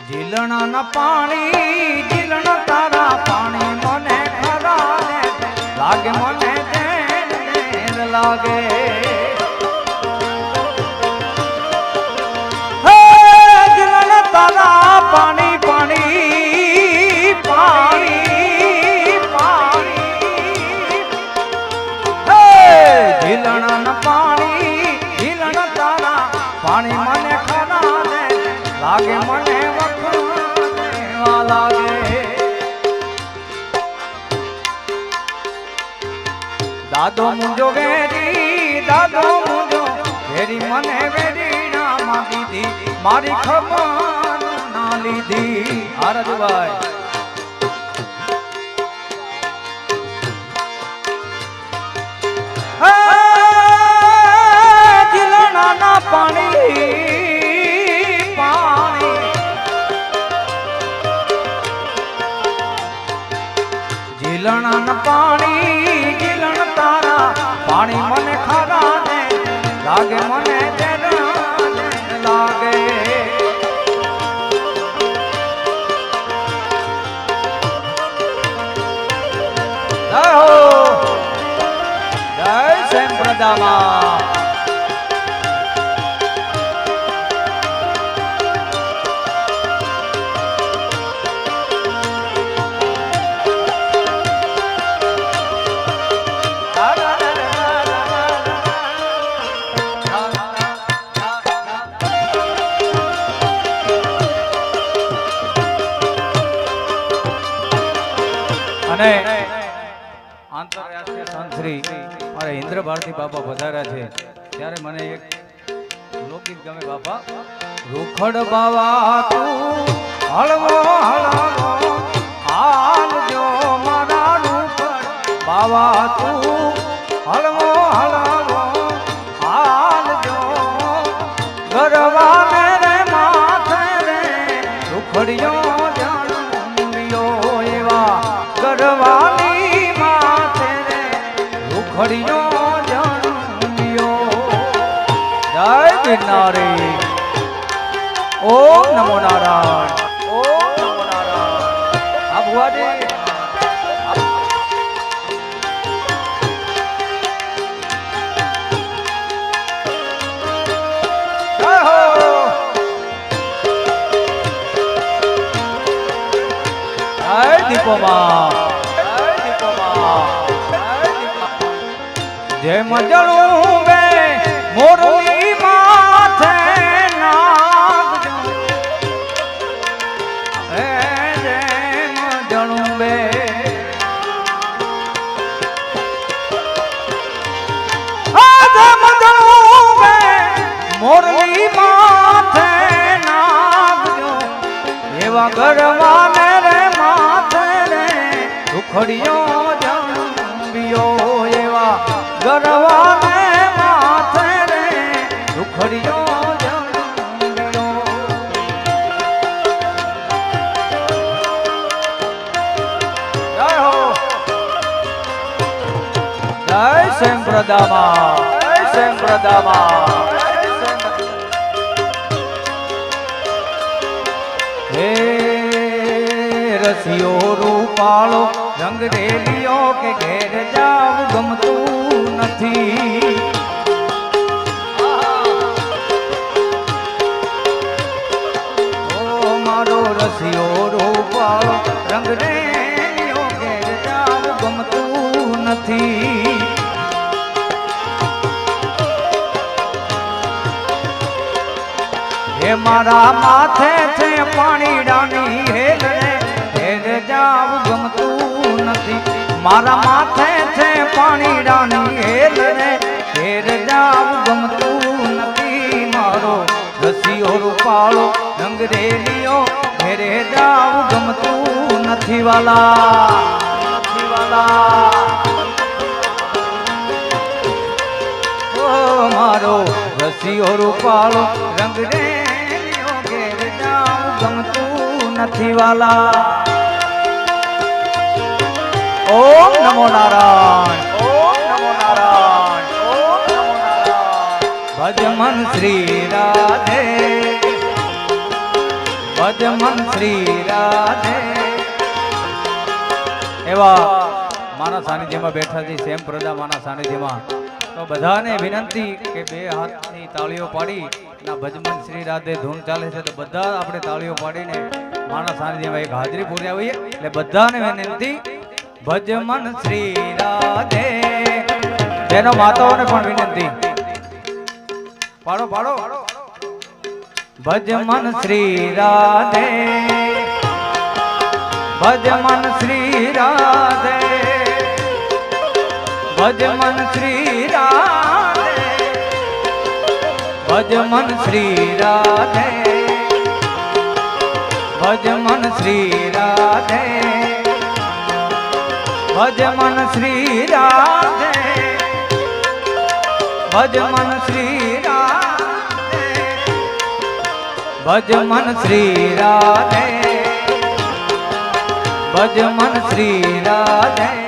જીલણા પાણી જીલણ તારા પાણી મને ખરા લાગે મને લાગે. હે જીલણ લાગે દાદો મુંજો વેરી, દાદો મુંજો વેરી, મને વેરી ના દીધી. મારી ખબર ના લીધી. હરજભાઈ પાણી. પાણી જીલણ તારા. પાણી મને ખરા ને લાગે મને લાગે. જય હો. અને આંતરરાષ્ટ્રીય સંતશ્રી મારા ઇન્દ્ર ભારતી બાપા પધાર્યા છે. ત્યારે મને એક લોકગીત ગમે બાપા. રૂખડ બાવા તું હળવો હળવો હાલજો મારા રૂખડ બાવા તું હળવો હળવો ગિરનારી ઓમ નમો નારાયણ ઓમ નમો નારાયણ આ ભુવાજી દીપોમાં. જય દીપોમાં. જય દીપોમાં. જેમ જણું બે મોરલી એવા ગરવાને રે, માથે રે ઉખડિયો જંબિયો એવા. ગરવાને માથે રે ઉખડિયો જય હો. જય સેમ રસિયો રૂપાળો રંગ રેલિયો કે ઘેર જાવ, ગમતું નથી. ઓ મારો રસિયો રૂપાળો રંગ રેલિયો ઘેર જાવ, ગમતું નથી. હે મારા માથે છે પાણીડાની હેલ રે જાવ ગમતું નથી. મારા માથે છે પાણીડાની હેલ રે હેર જાવું ગમતું નથી. મારો રસીઓ રૂપાળો રંગ રેલિયો ઘેરે જાવું ગમતું નથી વાલા. નથી વાલા. મારો રસીઓ રૂપાળો રંગ રેલિયો ઘેર જાઉં ગમતું નથી વાલા. ઓમ નમો નારાયણ, ઓમ નમો નારાયણ, ઓમ નમો નારાયણ. ભજ શ્રી રાધે ભજ શ્રી રાધે. એવા માના સાનિધ્યમાં બેઠા છે, સેમ પ્રજા માના સાનિધ્યમાં. તો બધાને વિનંતી કે બે હાથની તાળીઓ પાડી, ના ભજમન શ્રી રાધે ધૂન ચાલે છે, તો બધા આપણે તાળીઓ પાડીને માણસ સાનિધ્યમાં એક હાજરી પૂરી આવીએ. એટલે બધાને વિનંતી ભજમન શ્રી રાધે. જેનો માતાઓને પણ વિનંતી. પાડો પાડો. ભજમન શ્રી રાધે. ભજમન શ્રી રાધે. ભજમન શ્રી રાધે. ભજમન શ્રી રાધે. મન શ્રી રાધે, ભજ મન શ્રી રાધે, ભજ મન શ્રી રાધે, ભજ મન શ્રી રાધે.